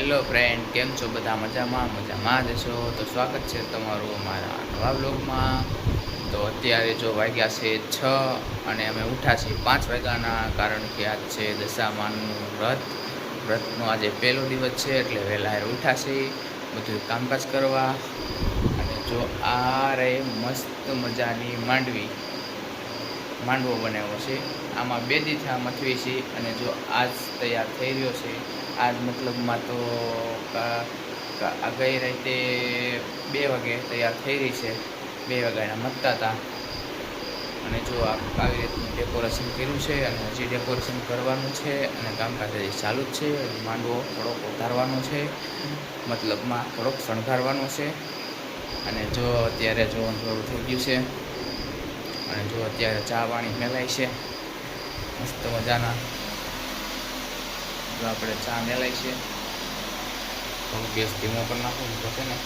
Hello friend, કેમ છો બધા? મજામાં? મજામાં જ છો? તો સ્વાગત છે તમારું અમારા નવા બ્લોગમાં તો અત્યારે જો વાગ્યા છે છ અને અમે ઉઠ્યા છીએ પાંચ વાગ્યાના, કારણ કે આજ છે દશામાનનું વ્રત. વ્રતનો આજે પહેલો દિવસ છે, એટલે વહેલા ઉઠ્યા છીએ, બધું કામકાજ કરવા. અને જો આ રે મસ્ત મજાની માંડવી, માંડવો બનાવ્યો છે. આમાં બે દીઠા મથવી છે અને જો આજ તૈયાર થઈ રહ્યો છે આજ મતલબમાં તો ગઈ રાતે બે વાગે તૈયાર થઈ રહી છે. બે વાગ્યાના મતતા હતા અને જો આવી રીતનું ડેકોરેશન કર્યું છે અને હજી ડેકોરેશન કરવાનું છે અને કામકાજ હજી ચાલુ જ છે. માંડવો થોડોક વધારવાનો છે. મતલબમાં થોડોક શણગારવાનો છે. અને જો અત્યારે જો થોડું થઈ ગયું છે. અને જો અત્યારે ચા પાણી મેલાય છે. મસ્ત મજાના. જો આપણે ચા મેલાય છે. તો ગેસ ધીમો કરી નાખવું તો છે ને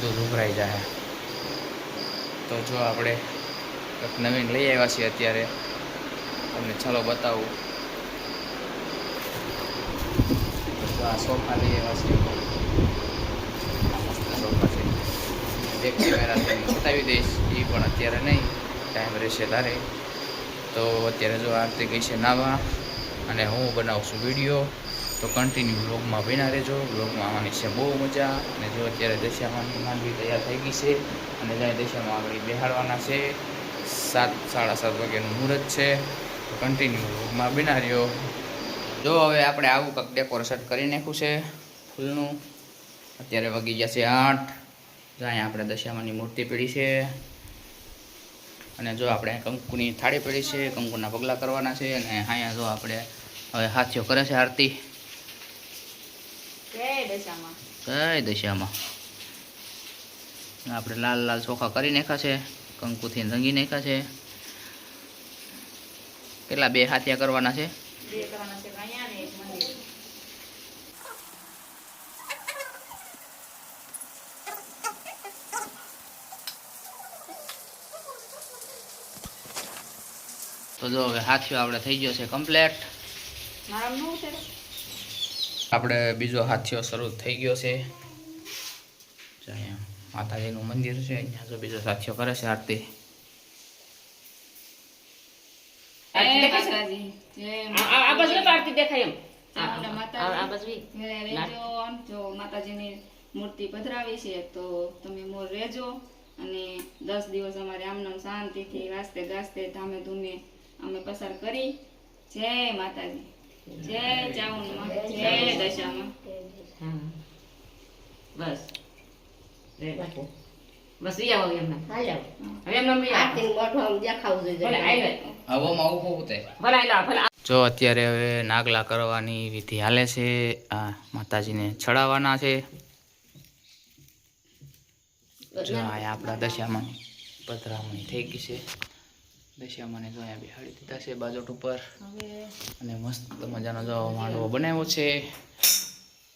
દૂધ ઉભરાઈ જાય. તો જો આપણે કંઈક નવીન લઈ આવ્યા છીએ અત્યારે. તમને ચાલો બતાવું. આ સોફા લઈ આવ્યા છીએ સોફા છે. એક કેમેરા બતાવી દઈશ. એ પણ અત્યારે નહીં. ટાઈમ રહેશે તારે. તો અત્યારે જો આરતી ગઈ છે નાવા અને હું બનાવું છું વીડિયો. તો કન્ટિન્યુ બ્લોગમાં બના રહેજો. બ્લોગમાં આવવાની છે બહુ મજા. અને જો અત્યારે દશામાની માંડવી તૈયાર થઈ ગઈ છે અને જ્યાં દશામાં આગળ બેહાડવાના છે. સાત, સાડા સાત વાગ્યાનું મુહૂર્ત છે. તો કન્ટિન્યુ બ્લોગમાં બના રહ્યો. જો હવે આપણે આવું કંઈક ડેકોરેશન કરી નાખ્યું છે ફૂલનું. અત્યારે વાગી ગયા છે આઠ. જ્યાં આપણે દશામાની મૂર્તિ પીડી છે. અને જો આપણે કંકુની થાળી પડી છે કંકુના પગલાં કરવાના છે અને અહીંયા જો આપણે હવે હાથીઓ કરે છે આરતી. કઈ દશામાં. આપણે લાલ લાલ ચોખા કરી નાખ્યા છે કંકુથી રંગી નાખ્યા છે. કેટલા બે હાથિયા કરવાના છે બે કરવાના છે અહીંયા ને એક મંદિર તો જો હવે હાથીઓ આપણે થઈ ગયો છે કમ્પ્લેટ આપણે બીજો હાથીઓ શરૂ થઈ ગયો છે. માતાજીનું મંદિર છે અહીંયા જો બીજો સાથીઓ કરે છે આરતી. માતાજીની મૂર્તિ પધરાવી છે તો તમે મોર રેજો અને દસ દિવસ અમારે આમનામ શાંતિથી વાસ્તે ગાસ્તે ધામે ધૂમે અમે પસાર કરી. જય માતાજી. જય ચાઉનમાં જય દશામાં. બસ. ઈ આવો એમને. હવે એમને જો અત્યારે હવે નાગલા કરવાની વિધિ હાલે છે. આ માતાજીને ચડાવવાના છે. જો આ આપણા દશામાં પધરામણી થઈ ગઈ છે. દશામાને જો અહીંયા બેહાડી દીધા છે બાજોટ ઉપર. અને મસ્ત મજાનો જો માંડવો બનાવ્યો છે.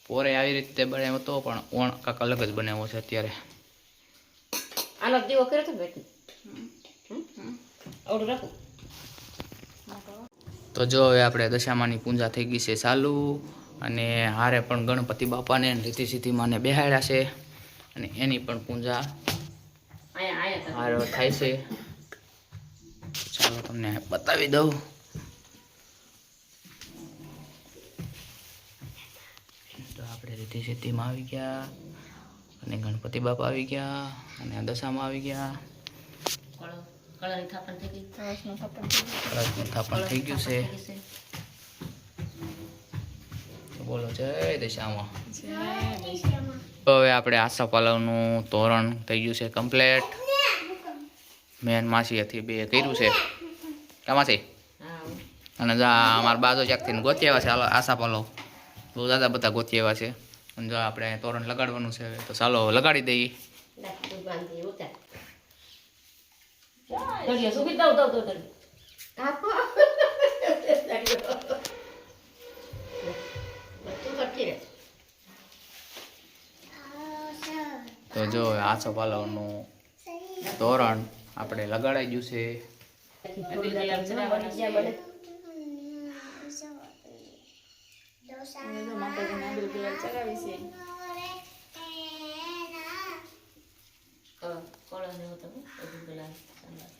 પોરે આવી રીતે બનાવ્યો હતો પણ ઓણ કાંક અલગ જ બનાવ્યો છે અત્યારે. આનો દીવો કર્યો તો બેટી? ઓડું રાખું. તો જો હવે આપણે દશામાની પૂજા થઈ ગઈ છે ચાલુ. અને હારે પણ ગણપતિ બાપાને રીતિ સિદ્ધિમાને બેહાડ્યા છે. અને એની પણ પૂજા આયા આયા હારો થાય છે. ચાલો તમને બતાવી દઉં. તો આપણે રીતિ સિદ્ધિમાં આવી ગયા. અને ગણપતિ બાપા આવી ગયા. અને દશામાં આવી ગયા. થાપણ થઈ ગયું. છે. બોલો જય દશામાં. હવે આપણે આશા પાલવનું તોરણ થઈ ગયું છે કમ્પ્લેટ મેન માસીએથી બે કર્યું છે. કામાસી માસી અને જા અમારા બાજુ ચાકથી ગોતી આવ્યા છે હાલો આશા પાલવ બહુ દાદા બધા ગોતી આવ્યા છે. અને જો આપણે તોરણ લગાડવાનું છે તો ચાલો લગાડી દઈએ. તો જો આશા પાલવનું તોરણ આપણે લગાડાઈ ગયું છે. દળિયા ચડાવવાના છે. અને જો માતાજીને આંબીલ ગુલાલ ચડાવી છે તો કળશ ને એવું તો બધું પેલા સંભાળ.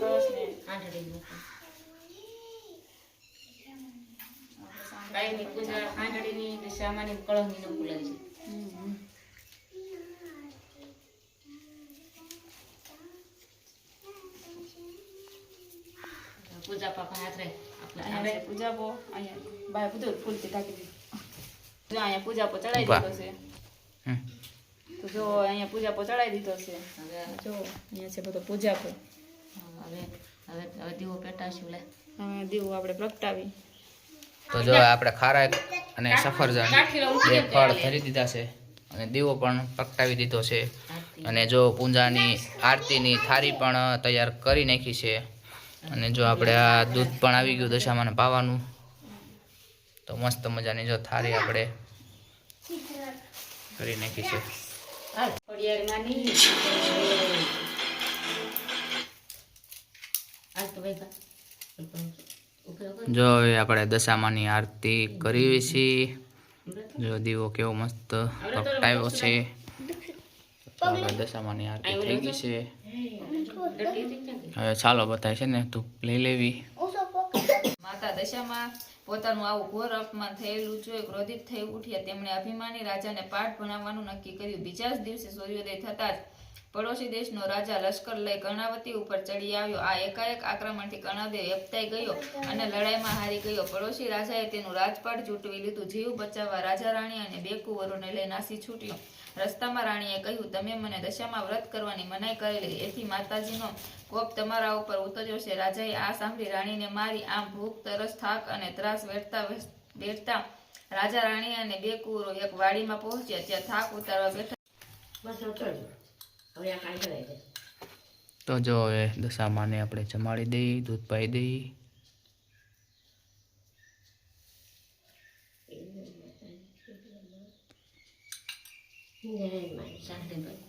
કળશ ને આંધળી મૂકો. કાંઈની પૂજા આંધળીની ને શામાની ને કળશની ને બોલાવી છે. પૂજા પાપા હાથ રે આપણે અહીંયા છે પૂજાપો અહીંયા બાય બધું ફૂલથી ઢાંકી દીધું જો અહીંયા પૂજાપો ચડાવી દીધો છે હમ. તો જો અહીંયા પૂજા પો ચડાવી દીધો છે હવે જો અહીંયા છે બધો પૂજાપો હવે હવે હવે દીવો પેટાશું લે હવે દીવો આપણે પ્રગટાવી તો જો આપણે ખારાક અને સફરજન બે ફળ ધરી દીધા છે અને દીવો પણ પ્રગટાવી દીધો છે. અને જો પૂજાની આરતીની થાળી પણ તૈયાર કરી નાખી છે. અને જો આપણે આ દૂધ પણ આવી ગયું દશામાને પાવાનું, તો મસ્ત મજાની જો થાળી આપણે કરી નાખી છે. હાલ ખોડિયારમાં નહીં આજ તો ભાઈ ઉપર ઉપર જો હવે આપણે દશામાની આરતી કરી છીએ જો દીવો કેવો મસ્ત પ્રગટાવ્યો છે. દશામાની આરતી થઈ ગઈ છે? હવે ચાલો બતાય છે ને ધૂપ લઈ લેવી. માતા દશામાં પોતાનું આવું ઘોર અપમાન થયેલું જોઈ ક્રોધિત થઈ ઉઠ્યા, તેમણે અભિમાની રાજાને પાઠ ભણાવવાનું નક્કી કર્યું. બીજા જ દિવસે સૂર્યોદય થતા જ પડોશી દેશનો રાજા લશ્કર લઈ કર્ણાવતી ઉપર ચડી આવ્યો. આ એકાએક આક્રમણથી કર્ણદેવ યપતાઈ ગયો અને લડાઈમાં હારી ગયો. પડોશી રાજાએ તેનું રાજપાટ ચૂંટવી લીધું. જીવ બચાવવા રાજા રાણી અને બે કુંવરોને લઈ નાસી છૂટ્યો. રસ્તામાં રાણીએ કહ્યું, તમે મને દશામાં વ્રત કરવાની મનાઈ કરેલી. એથી માતાજીનો કોપ તમારા ઉપર ઉતર્યો છે. રાજાએ આ સાંભળી રાણીને મારી આમ ભૂખ, તરસ, થાક અને ત્રાસ વેઠતા વેઠતા રાજા રાણી અને બે કુંવરો એક વાડીમાં પહોંચ્યા ત્યાં થાક ઉતારવા બેઠા. તો જો હવે દશામાને આપણે જમાડી દઈ દૂધ પાઈ દઈ. જય માય શાંતિભાઈ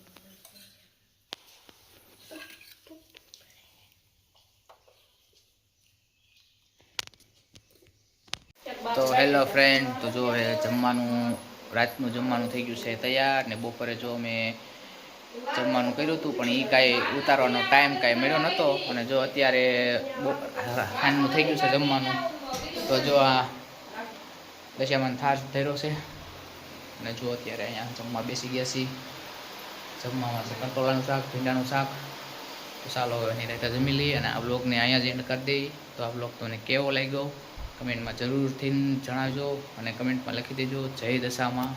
તો હેલો ફ્રેન્ડ તો જો હવે જમવાનું, રાતનું જમવાનું થઈ ગયું છે તૈયાર ને બપોરે જો મેં જમવાનું કર્યું હતું, પણ એ કાંઈ ઉતારવાનો ટાઈમ કાંઈ મળ્યો નહોતો. અને જો અત્યારે સાંજનું થઈ ગયું છે જમવાનું. તો જો આ દશામાન થાળ ધર્યો છે. અને જો અત્યારે અહીંયા જમવા બેસી ગયા છીએ. જમવામાં છે કંટોળાનું શાક, ભીંડાનું શાક. તો ચાલો હવે એની રીતે જમી લઈએ અને આ બ્લોગને અહીંયા જ એન્ડ કરી દઈએ. તો આ બ્લોગ તમને કેવો લાગ્યો? કમેન્ટમાં જરૂરથી જણાવજો અને કમેન્ટમાં લખી દેજો જય દશામાં.